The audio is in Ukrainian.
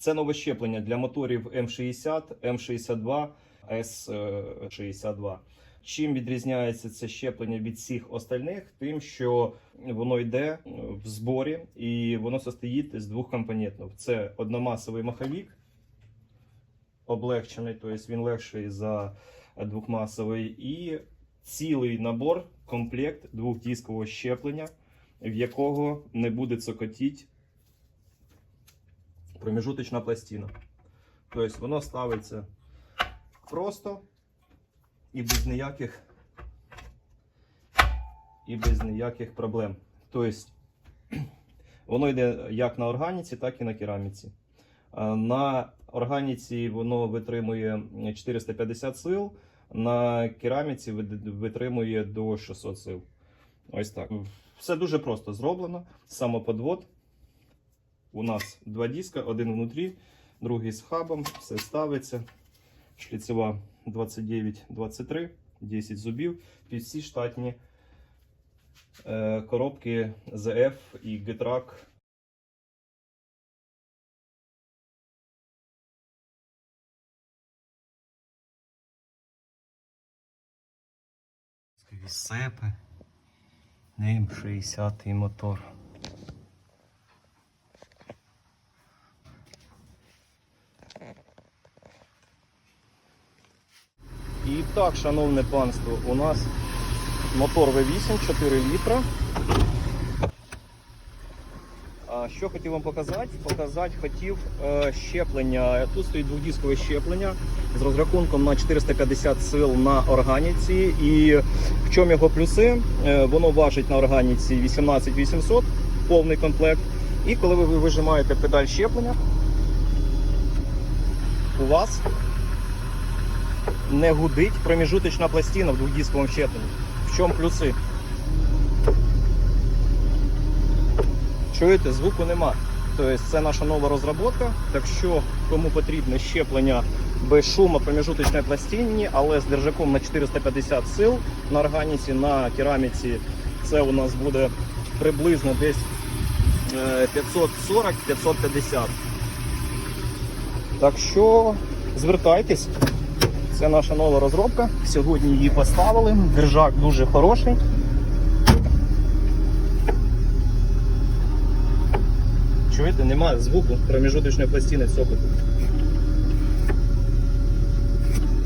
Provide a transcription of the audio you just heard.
Це нове щеплення для моторів М60, М62, С62. Чим відрізняється це щеплення від всіх остальних? Тим, що воно йде в зборі і воно состоїть з двох компонентів. Це одномасовий маховик, облегчений, тобто він легший за двохмасовий, і цілий набор, комплект двохдискового щеплення, в якого не буде цокотіть проміжуточна пластина. Тобто воно ставиться просто і без ніяких і без ніяких проблем. Тобто воно йде як на органіці, так і на кераміці. На органіці воно витримує 450 сил, на кераміці витримує до 600 сил. Ось так. Все дуже просто зроблено. Самоподвод. У нас два диска, один внутрі, другий з хабом, все ставиться. Шліцева 29-23, 10 зубів, під всі штатні е, коробки ZF і Getrack Сепи. Ним 60 мотор. І так, шановне панство, у нас мотор V8 4 літра. Що хотів вам показати? Показати хотів е, щеплення. Тут стоїть двохдискове щеплення з розрахунком на 450 сил на органіці. І в чому його плюси? Е, воно важить на органіці 18800, повний комплект. І коли ви вижимаєте педаль щеплення, у вас не гудить проміжуточна пластина в двохдисковому щепленні. В чому плюси? Чуєте, звуку нема. Тобто це наша нова розробка. Так що кому потрібне щеплення без шуму проміжуточної пластині, але з держаком на 450 сил на органіці, на кераміці це у нас буде приблизно десь е, 540-550. Так що звертайтесь. Це наша нова розробка. Сьогодні її поставили. Держак дуже хороший. Чуєте, немає звуку проміжуточної пластини цокоту.